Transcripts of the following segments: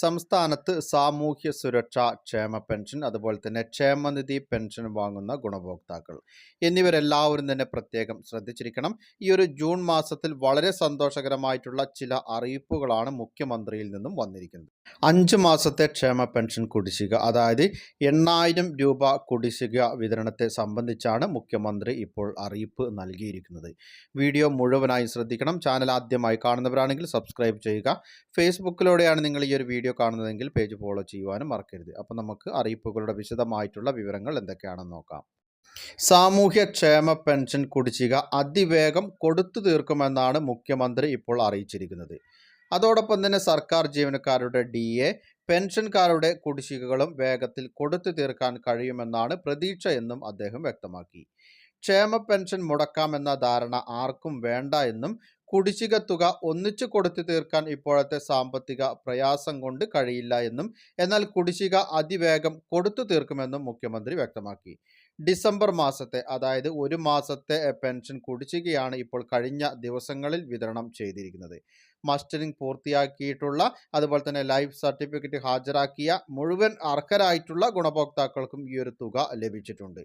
സംസ്ഥാനത്ത് സാമൂഹ്യ സുരക്ഷ ക്ഷേമ പെൻഷൻ അതുപോലെ തന്നെ ക്ഷേമനിധി പെൻഷൻ വാങ്ങുന്ന ഗുണഭോക്താക്കൾ എന്നിവരെല്ലാവരും തന്നെ പ്രത്യേകം ശ്രദ്ധിച്ചിരിക്കണം. ഈ ഒരു ജൂൺ മാസത്തിൽ വളരെ സന്തോഷകരമായിട്ടുള്ള ചില അറിയിപ്പുകളാണ് മുഖ്യമന്ത്രിയിൽ നിന്നും വന്നിരിക്കുന്നത്. അഞ്ച് മാസത്തെ ക്ഷേമ പെൻഷൻ കുടിശ്ശിക അതായത് എണ്ണായിരം രൂപ കുടിശ്ശിക വിതരണത്തെ സംബന്ധിച്ചാണ് മുഖ്യമന്ത്രി ഇപ്പോൾ അറിയിപ്പ് നൽകിയിരിക്കുന്നത്. വീഡിയോ മുഴുവനായി ശ്രദ്ധിക്കണം. ചാനൽ ആദ്യമായി കാണുന്നവരാണെങ്കിൽ സബ്സ്ക്രൈബ് ചെയ്യുക. ഫേസ്ബുക്കിലൂടെയാണ് നിങ്ങൾ ഈ ഒരു വീഡിയോ കാണുന്നതെങ്കിൽ പേജ് ഫോളോ ചെയ്യുവാനും മറക്കരുത്. അപ്പോൾ നമുക്ക് അറിയിപ്പുകളുടെ വിശദമായിട്ടുള്ള വിവരങ്ങൾ എന്തൊക്കെയാണെന്ന് നോക്കാം. സാമൂഹ്യക്ഷേമ പെൻഷൻ കുടിശ്ശിക അതിവേഗം കൊടുത്തു തീർക്കുമെന്നാണ് മുഖ്യമന്ത്രി ഇപ്പോൾ അറിയിച്ചിരിക്കുന്നത്. അതോടൊപ്പം തന്നെ സർക്കാർ ജീവനക്കാരുടെ ഡി എ പെൻഷൻകാരുടെ കുടിശ്ശികകളും വേഗത്തിൽ കൊടുത്തു തീർക്കാൻ കഴിയുമെന്നാണ് പ്രതീക്ഷ എന്നും അദ്ദേഹം വ്യക്തമാക്കി. ക്ഷേമ പെൻഷൻ മുടക്കാമെന്ന ധാരണ ആർക്കും വേണ്ട എന്നും കുടിശ്ശിക തുക ഒന്നിച്ചു കൊടുത്തു തീർക്കാൻ ഇപ്പോഴത്തെ സാമ്പത്തിക പ്രയാസം കൊണ്ട് കഴിയില്ല എന്നും എന്നാൽ കുടിശ്ശിക അതിവേഗം കൊടുത്തു തീർക്കുമെന്നും മുഖ്യമന്ത്രി വ്യക്തമാക്കി. ഡിസംബർ മാസത്തെ അതായത് ഒരു മാസത്തെ പെൻഷൻ കുടിശ്ശികയാണ് ഇപ്പോൾ കഴിഞ്ഞ ദിവസങ്ങളിൽ വിതരണം ചെയ്തിരിക്കുന്നത്. മസ്റ്ററിംഗ് പൂർത്തിയാക്കിയിട്ടുള്ള അതുപോലെ തന്നെ ലൈഫ് സർട്ടിഫിക്കറ്റ് ഹാജരാക്കിയ മുഴുവൻ അർഹരായിട്ടുള്ള ഗുണഭോക്താക്കൾക്കും ഈ ഒരു തുക ലഭിച്ചിട്ടുണ്ട്.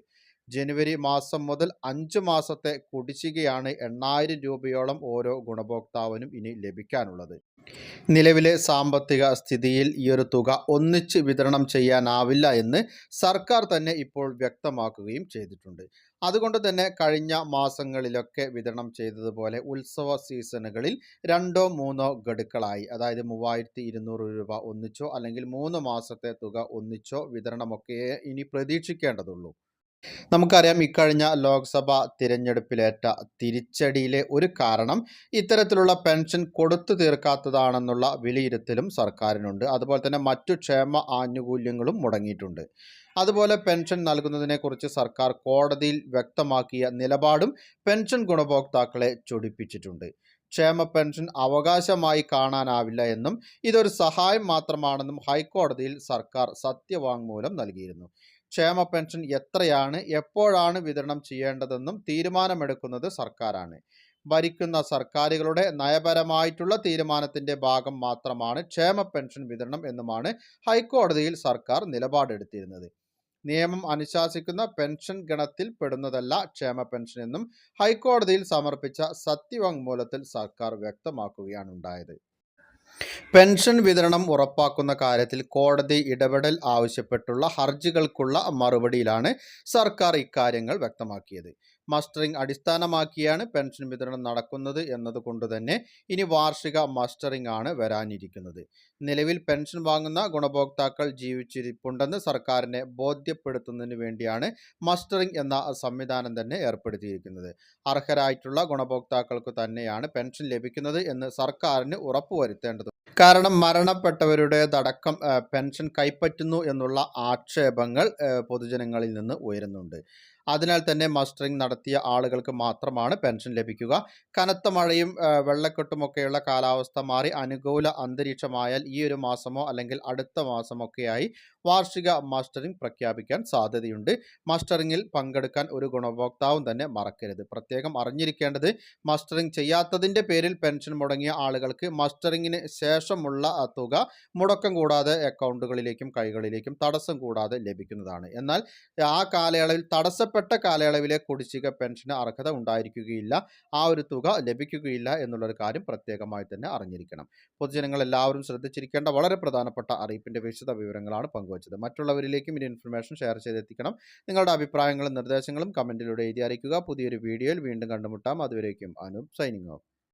ജനുവരി മാസം മുതൽ അഞ്ച് മാസത്തെ കുടിശ്ശികയാണ് എണ്ണായിരം രൂപയോളം ഓരോ ഗുണഭോക്താവിനും ഇനി ലഭിക്കാനുള്ളത്. നിലവിലെ സാമ്പത്തിക സ്ഥിതിയിൽ ഈ ഒരു തുക ഒന്നിച്ച് വിതരണം ചെയ്യാനാവില്ല എന്ന് സർക്കാർ തന്നെ ഇപ്പോൾ വ്യക്തമാക്കുകയും ചെയ്തിട്ടുണ്ട്. അതുകൊണ്ട് തന്നെ കഴിഞ്ഞ മാസങ്ങളിലൊക്കെ വിതരണം ചെയ്തതുപോലെ ഉത്സവ സീസണുകളിൽ രണ്ടോ മൂന്നോ ഗഡുക്കളായി. അതായത് മൂവായിരത്തി ഇരുന്നൂറ് രൂപ ഒന്നിച്ചോ അല്ലെങ്കിൽ മൂന്ന് മാസത്തെ തുക ഒന്നിച്ചോ വിതരണമൊക്കെ ഇനി പ്രതീക്ഷിക്കേണ്ടതുള്ളൂ. നമുക്കറിയാം ഇക്കഴിഞ്ഞ ലോക്സഭ തിരഞ്ഞെടുപ്പിലേറ്റ തിരിച്ചടിയിലെ ഒരു കാരണം ഇത്തരത്തിലുള്ള പെൻഷൻ കൊടുത്തു തീർക്കാത്തതാണെന്നുള്ള വിലയിരുത്തലും സർക്കാരിനുണ്ട്. അതുപോലെ തന്നെ മറ്റു ക്ഷേമ ആനുകൂല്യങ്ങളും മുടങ്ങിയിട്ടുണ്ട്. അതുപോലെ പെൻഷൻ നൽകുന്നതിനെക്കുറിച്ച് സർക്കാർ കോടതിയിൽ വ്യക്തമാക്കിയ നിലപാടും പെൻഷൻ ഗുണഭോക്താക്കളെ ചൊടിപ്പിച്ചിട്ടുണ്ട്. ക്ഷേമ പെൻഷൻ അവകാശമായി കാണാനാവില്ല എന്നും ഇതൊരു സഹായം മാത്രമാണെന്നും ഹൈക്കോടതിയിൽ സർക്കാർ സത്യവാങ്മൂലം നൽകിയിരുന്നു. ക്ഷേമ പെൻഷൻ എത്രയാണ്? എപ്പോഴാണ് വിതരണം ചെയ്യേണ്ടതെന്നും തീരുമാനമെടുക്കുന്നത് സർക്കാരാണ്. ഭരിക്കുന്ന സർക്കാരുകളുടെ നയപരമായിട്ടുള്ള തീരുമാനത്തിന്റെ ഭാഗം മാത്രമാണ് ക്ഷേമ പെൻഷൻ വിതരണം എന്നുമാണ് ഹൈക്കോടതിയിൽ സർക്കാർ നിലപാടെടുത്തിരുന്നത്. നിയമം അനുശാസിക്കുന്ന പെൻഷൻ ഗണത്തിൽ പെടുന്നതല്ല ക്ഷേമ പെൻഷൻ എന്നും ഹൈക്കോടതിയിൽ സമർപ്പിച്ച സത്യവാങ്മൂലത്തിൽ സർക്കാർ വ്യക്തമാക്കുകയാണ് ഉണ്ടായത്. പെൻഷൻ വിതരണം ഉറപ്പാക്കുന്ന കാര്യത്തിൽ കോടതി ഇടപെടൽ ആവശ്യപ്പെട്ടുള്ള ഹർജികൾക്കുള്ള മറുപടിയിലാണ് സർക്കാർ ഇക്കാര്യങ്ങൾ വ്യക്തമാക്കിയത്. മസ്റ്ററിംഗ് അടിസ്ഥാനമാക്കിയാണ് പെൻഷൻ വിതരണം നടക്കുന്നത് എന്നതുകൊണ്ട് തന്നെ ഇനി വാർഷിക മസ്റ്ററിംഗ് ആണ് വരാനിരിക്കുന്നത്. നിലവിൽ പെൻഷൻ വാങ്ങുന്ന ഗുണഭോക്താക്കൾ ജീവിച്ചിരിപ്പുണ്ടെന്ന് സർക്കാരിനെ ബോധ്യപ്പെടുത്തുന്നതിന് വേണ്ടിയാണ് മസ്റ്ററിംഗ് എന്ന സംവിധാനം തന്നെ ഏർപ്പെടുത്തിയിരിക്കുന്നത്. അർഹരായിട്ടുള്ള ഗുണഭോക്താക്കൾക്ക് തന്നെയാണ് പെൻഷൻ ലഭിക്കുന്നത് എന്ന് സർക്കാരിന് ഉറപ്പുവരുത്തേണ്ടത് കാരണം മരണപ്പെട്ടവരുടേതടക്കം പെൻഷൻ കൈപ്പറ്റുന്നു എന്നുള്ള ആക്ഷേപങ്ങൾ പൊതുജനങ്ങളിൽ നിന്ന് ഉയരുന്നുണ്ട്. അതിനാൽ തന്നെ മസ്റ്ററിംഗ് നടത്തിയ ആളുകൾക്ക് മാത്രമാണ് പെൻഷൻ ലഭിക്കുക. കനത്ത മഴയും വെള്ളക്കെട്ടുമൊക്കെയുള്ള കാലാവസ്ഥ മാറി അനുകൂല അന്തരീക്ഷമായാൽ ഈ ഒരു മാസമോ അല്ലെങ്കിൽ അടുത്ത മാസമൊക്കെയായി വാർഷിക മസ്റ്ററിംഗ് പ്രഖ്യാപിക്കാൻ സാധ്യതയുണ്ട്. മസ്റ്ററിംഗിൽ പങ്കെടുക്കാൻ ഒരു ഗുണഭോക്താവും തന്നെ മറക്കരുത്. പ്രത്യേകം അറിഞ്ഞിരിക്കേണ്ടത് മസ്റ്ററിംഗ് ചെയ്യാത്തതിന്റെ പേരിൽ പെൻഷൻ മുടങ്ങിയ ആളുകൾക്ക് മസ്റ്ററിംഗിന് ശേഷമുള്ള തുക മുടക്കം കൂടാതെ അക്കൗണ്ടുകളിലേക്കും കൈകളിലേക്കും തടസ്സം കൂടാതെ ലഭിക്കുന്നതാണ്. എന്നാൽ ആ കാലയളവിൽ തടസ്സപ്പെട്ട കാലയളവിലെ കുടിശ്ശിക പെൻഷന് അർഹത ഉണ്ടായിരിക്കുകയില്ല. ആ ഒരു തുക ലഭിക്കുകയില്ല എന്നുള്ളൊരു കാര്യം പ്രത്യേകമായി തന്നെ അറിഞ്ഞിരിക്കണം. പൊതുജനങ്ങൾ എല്ലാവരും ശ്രദ്ധിച്ചിരിക്കേണ്ട വളരെ പ്രധാനപ്പെട്ട അറിയിപ്പിന്റെ വിശദ വിവരങ്ങളാണ് പങ്കുവച്ചത്. മറ്റുള്ളവരിലേക്കും ഈ ഇൻഫർമേഷൻ ഷെയർ ചെയ്തെത്തിക്കണം. നിങ്ങളുടെ അഭിപ്രായങ്ങളും നിർദ്ദേശങ്ങളും കമന്റിലൂടെ എഴുതി അറിയിക്കുക. പുതിയൊരു വീഡിയോയിൽ വീണ്ടും കണ്ടുമുട്ടാം. അതുവരേക്കും അനൂപ് സൈനിങ് ഓഫ്.